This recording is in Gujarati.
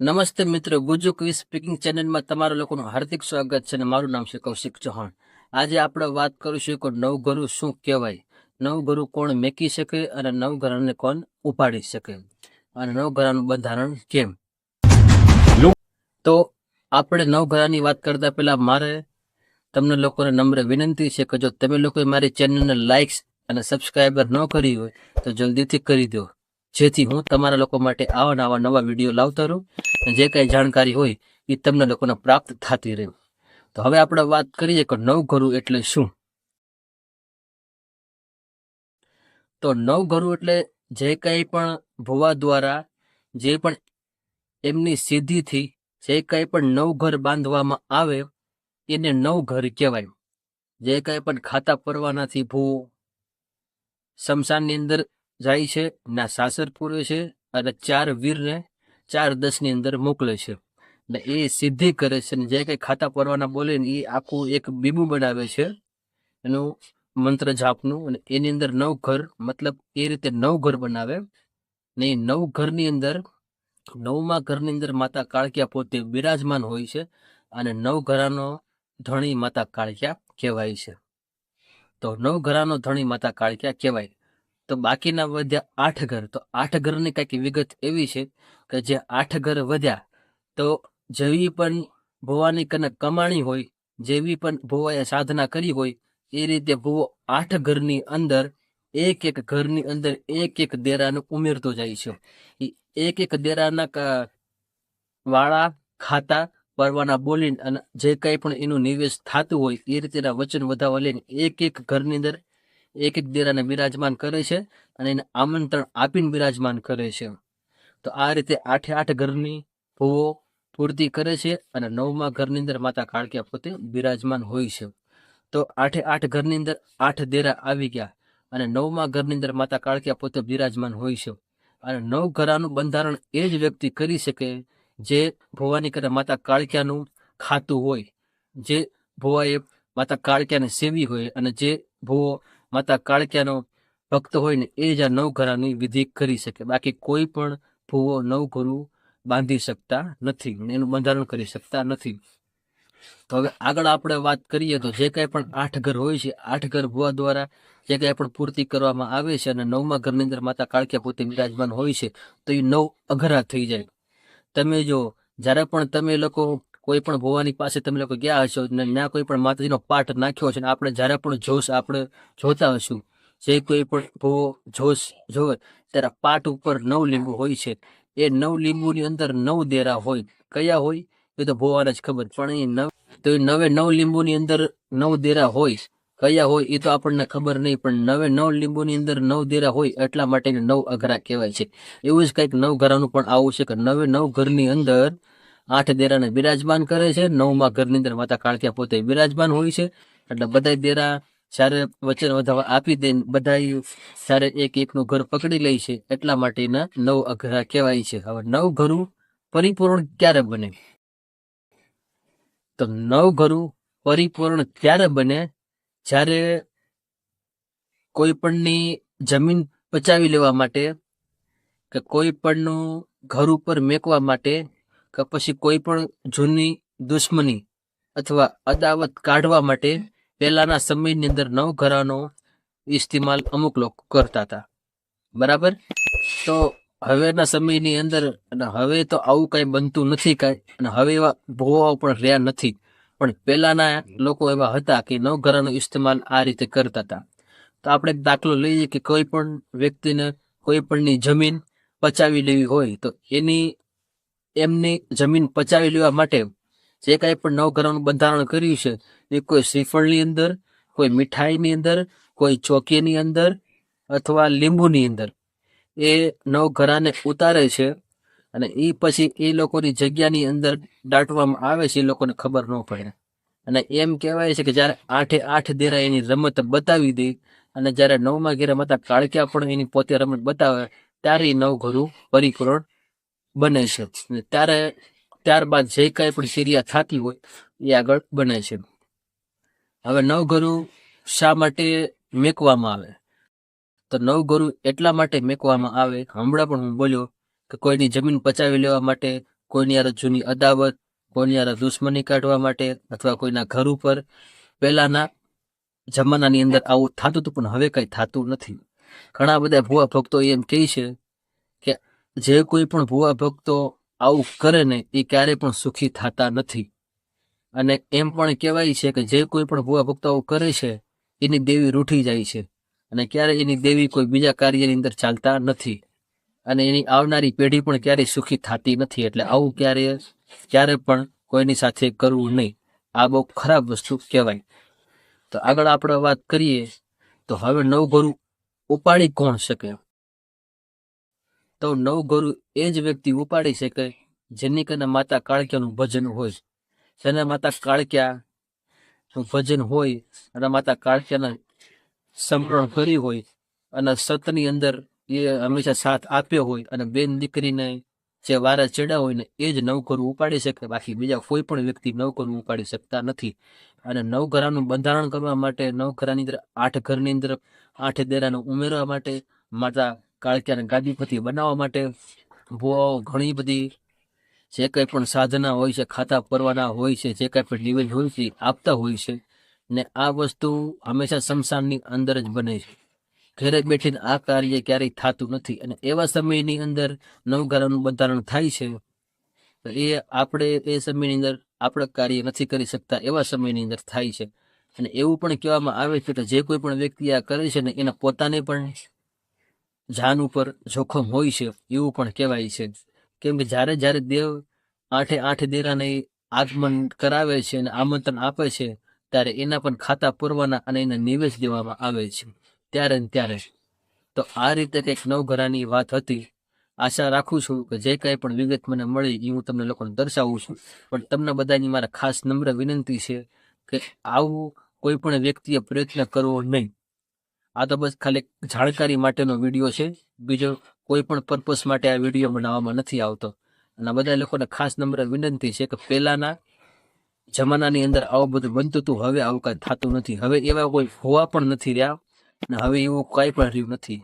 નમસ્તે મિત્રો, ગુજુ ક્વિઝ સ્પીકિંગ ચેનલમાં તમારા લોકોનું હાર્દિક સ્વાગત છે અને મારું નામ છે કૌશિક ચૌહાણ. આજે આપણે વાત કરીશું કે નવઘરું શું કહેવાય? નવઘરું કોણ મેકી શકે અને નવઘરાને કોણ ઉપાડી શકે? અને નવઘરાનું બંધારણ કેમ? તો આપણે નવઘરાની વાત કરતા પહેલા મારે તમને લોકોને નમ્ર વિનંતી છે કે જો તમે લોકોએ મારી ચેનલને લાઇક્સ અને સબસ્ક્રાઈબર ન કરી હોય, તો જલ્દીથી કરી દો. જેથી હું તમારા લોકો માટે આવા નવા નવા વીડિયો લાવતો રહું જે કાંઈ જાણકારી હોય એ તમને લોકોને પ્રાપ્ત થતી રહે. તો હવે આપણે વાત કરીએ કે નવઘરું એટલે શું? તો નવઘરું એટલે જે કંઈ પણ ભુવા દ્વારા જે પણ એમની સિદ્ધિથી જે કંઈ પણ નવઘર બાંધવામાં આવે, એને નવઘર કહેવાય. જે કંઈ પણ ખાતા પરવાનાથી ભૂવો શમશાનની અંદર જાય છે, ના સાસર પૂરે છે અને ચાર વીરને ચાર દસની અંદર મોકલે છે. ને એ સિદ્ધિ કરે છે જે કંઈ ખાતા પરવાના બોલે ને એ આખું એક બીબું બનાવે છે. એનું મંત્ર જાપનું અને એની અંદર નવ ઘર, મતલબ એ રીતે નવ ઘર બનાવે. ને એ નવ ઘરની અંદર, નવમા ઘરની અંદર માતા કાળક્યા પોતે બિરાજમાન હોય છે અને નવ ઘરાનો ધણી માતા કાળક્યા કહેવાય છે. તો નવ ઘરાનો ધણી માતા કાળકિયા કહેવાય. તો બાકીના વધ્યા આઠ ઘર. તો આઠ ઘરની કંઈક વિગત એવી છે કે જે આઠ ઘર વધ્યા, તો જેવી પણ ભુવાની કને કમાણી હોય, જેવી પણ ભુવાએ સાધના કરી હોય, એ રીતે ભુવો આઠ ઘરની અંદર, એક એક ઘરની અંદર એક એક દેરાને ઉમેરતો જાય છે. એક એક દેરાના વાળા, ખાતા, પરવાના બોલીને અને જે કંઈ પણ એનું નિવેશ થતું હોય, એ રીતેના વચન વધાવવા લઈને એક એક ઘરની અંદર એક એક દેરાને બિરાજમાન કરે છે અને એને આમંત્રણ આપીને બિરાજમાન કરે છે. તો આ રીતે આઠે આઠ ઘરની ભૂવો પૂર્તિ કરે છે અને નવમા ઘરની અંદર માતા કાળકિયા પોતે બિરાજમાન હોય છે. તો આઠે આઠ ઘરની અંદર આઠ દેરા આવી ગયા અને નવમા ઘરની અંદર માતા કાળકિયા પોતે બિરાજમાન હોય છે. અને નવ ઘરાનું બંધારણ એ જ વ્યક્તિ કરી શકે જે ભુવાની કરે માતા કાળક્યાનું ખાતું હોય, જે ભુવાએ માતા કાળક્યાને સેવી હોય અને જે ભુવો માતા કાળક્યાનો ભક્ત હોય ને એ જ આ નવઘરાની વિધિ કરી શકે. બાકી કોઈ પણ ભૂવો નવઘરું બાંધી શકતા નથી એનું બંધારણ કરી શકતા નથી. તો હવે આગળ આપણે વાત કરીએ તો જે કાંઈ પણ આઠ ઘર હોય છે, આઠ ઘર ભુવા દ્વારા જે કાંઈ પણ પૂર્તિ કરવામાં આવે છે અને નવમા ઘરની અંદર માતા કાળક્યા પોતે બિરાજમાન હોય છે, તો એ નવ અઘરા થઈ જાય. તમે જો, જ્યારે પણ તમે લોકો કોઈ પણ ભુવાની પાસે તમે લોકો ગયા હશો ને ત્યાં કોઈ પણ માતાજીનો પાઠ નાખ્યો છે ને આપણે જ્યારે પણ જોશ આપણે જોતા હશું, જે કોઈ પણ ભૂવો જોશ જોવે, ત્યારે પાઠ ઉપર નવ લીંબુ હોય છે. એ નવ લીંબુની અંદર નવ દેરા હોય. કયા હોય? એ તો ભોવાને જ ખબર. પણ એ નવ, તો એ નવે નવ લીંબુની અંદર નવ દેરા હોય. કયા હોય? એ તો આપણને ખબર નહીં, પણ નવે નવ લીંબુની અંદર નવ દેરા હોય એટલા માટે નવ અઘરા કહેવાય છે. એવું જ કંઈક નવ ઘરાનું પણ આવું છે કે નવે નવ ઘરની અંદર આઠ દેરાને બિરાજમાન કરે છે. નવમાં ઘરની અંદર માતા કાળકિયા પોતે બિરાજમાન હોય છે. એટલે બધા દેરા સારે વચન વધાવા આપી દે બધા સારે એક એકનું ઘર પકડી લે છે. એટલા માટેના નવ અઘરા કહેવાય છે. હવે નવ ઘરું પરિપૂર્ણ ક્યારે બને? તો નવ ઘરું પરિપૂર્ણ ત્યારે બને? જ્યારે કોઈ પણની જમીન પચાવી લેવા માટે કે કોઈ પણનું ઘર ઉપર મેકવા માટે કે પછી કોઈ પણ જૂની દુશ્મની અથવા અદાવત કાઢવા માટે પહેલાના સમયની અંદર નવ ઘરાનો ઇસ્તેમાલ અમુક લોકો કરતા હતા. બરાબર? તો હવેના સમયની અંદર અને હવે તો આવું કંઈ બનતું નથી કાંઈ અને હવે એવા ભોવાઓ પણ રહ્યા નથી. પણ પહેલાના લોકો એવા હતા કે નવઘરાનો ઇસ્તેમાલ આ રીતે કરતા હતા. તો આપણે એક દાખલો લઈએ કે કોઈ પણ વ્યક્તિને કોઈ પણની જમીન પચાવી લેવી હોય તો એની એમની જમીન પચાવી લેવા માટે જે કાંઈ પણ નવઘરાનું બંધારણ કર્યું છે, એ કોઈ શ્રીફળની અંદર, કોઈ મીઠાઈની અંદર, કોઈ ચોકીની અંદર અથવા લીંબુની અંદર. એ નવઘરાને ઉતારે છે અને એ પછી એ લોકોની જગ્યાની અંદર દાટવામાં આવે છે એ લોકોને ખબર ન પડે. અને એમ કહેવાય છે કે જ્યારે આઠે આઠ દેરા એની રમત બતાવી દે અને જ્યારે નવમા ઘેરા માતા કાળક્યા પણ એની પોતે રમત બતાવે, ત્યારે એ નવઘરું પરિપૂર્ણ બને છે. ત્યારે, ત્યારબાદ જે કાંઈ પણ ક્રિયા થતી હોય, એ આગળ બને છે. હવે નવઘરું શા માટે મેકવામાં આવે? તો નવઘરું એટલા માટે મેકવામાં આવે, હમણાં પણ હું બોલ્યો કે કોઈની જમીન પચાવી લેવા માટે, કોઈની યાર જૂની અદાવત, કોઈની યાર દુશ્મની કાઢવા માટે અથવા કોઈના ઘર ઉપર. પહેલાના જમાનાની અંદર આવું થતું હતું, પણ હવે કંઈ થતું નથી. ઘણા બધા ભુવા ભક્તો એમ કહે છે જે કોઈ પણ ભુવા ભક્તો આવું કરે ને એ ક્યારે પણ સુખી થતા નથી. અને એમ પણ કહેવાય છે કે જે કોઈ પણ ભુવા ભક્તો આવું કરે છે, એની દેવી રૂઠી જાય છે. અને ક્યારે એની દેવી કોઈ બીજા કાર્યની અંદર ચાલતા નથી. અને એની આવનારી પેઢી પણ ક્યારેય સુખી થતી નથી. એટલે આવું ક્યારે ક્યારે પણ કોઈની સાથે કરવું નહીં. આ બહુ ખરાબ વસ્તુ કહેવાય. તો આગળ આપણે વાત કરીએ, તો હવે નવગુરુ ઉપાડી કોણ શકે? તો નવગુરુ એ જ વ્યક્તિ ઉપાડી શકે, જેની કને માતા કાળક્યાનું ભજન હોય જેને માતા કાળક્યા ભજન હોય, અને માતા કાળક્યાના સમરણ કરી હોય, અને સતની અંદર એ હંમેશા સાથ આપ્યો હોય, અને બેન દીકરીને જે વારા ચડ્યા હોય ને, એ જ નવઘરું ઉપાડી શકે. બાકી બીજા કોઈ પણ વ્યક્તિ નવઘરું ઉપાડી શકતા નથી. અને નવઘરાનું બંધારણ કરવા માટે નવઘરાની અંદર આઠ ઘરની અંદર આઠ દેરાને ઉમેરવા માટે માતા કાળક્યાને ગાદીપતિ બનાવવા માટે ભુવાઓ ઘણી બધી જે કંઈ પણ સાધના હોય છે, ખાતા પરવાના હોય છે, જે કંઈ પણ નિવેદ હોય છે આપતા હોય છે. ને આ વસ્તુ હંમેશા શમશાનની અંદર જ બને છે. ઘરે બેઠીને આ કાર્ય ક્યારેય થતું નથી. અને એવા સમયની અંદર નવગારાનું બંધારણ થાય છે, તો એ આપણે એ સમયની અંદર આપણે કાર્ય નથી કરી શકતા એવા સમયની અંદર થાય છે. અને એવું પણ કહેવામાં આવે છે કે જે કોઈ પણ વ્યક્તિ આ કરે છે ને, એના પોતાને પણ જાન ઉપર જોખમ હોય છે, એવું પણ કહેવાય છે. કેમ કે જ્યારે જ્યારે દેવ આઠે આઠ દેરાને આગમન કરાવે છે અને આમંત્રણ આપે છે, ત્યારે એના પણ ખાતા પૂરવાના અને એને નિવેશ દેવામાં આવે છે, ત્યારે ને ત્યારે. તો આ રીતે કંઈક નવઘરાની વાત હતી. આશા રાખું છું કે જે કાંઈ પણ વિગત મને મળી એ હું તમને લોકોને દર્શાવું છું. પણ તમને બધાની મારા ખાસ નમ્ર વિનંતી છે કે આવું કોઈ પણ વ્યક્તિએ પ્રયત્ન કરવો નહીં. આ તો બસ ખાલી જાણકારી માટેનો વીડિયો છે. બીજો કોઈ પણ પર્પઝ માટે આ વીડિયો બનાવવામાં નથી આવતો. અને બધા લોકોને ખાસ નંબર વિનંતી છે કે પહેલાંના જમાનાની અંદર આવું બધું બનતું હતું, હવે આવું કાંઈ થતું નથી. હવે એવા કોઈ હોવા પણ નથી રહ્યા અને હવે એવું કાંઈ પણ રહ્યું નથી.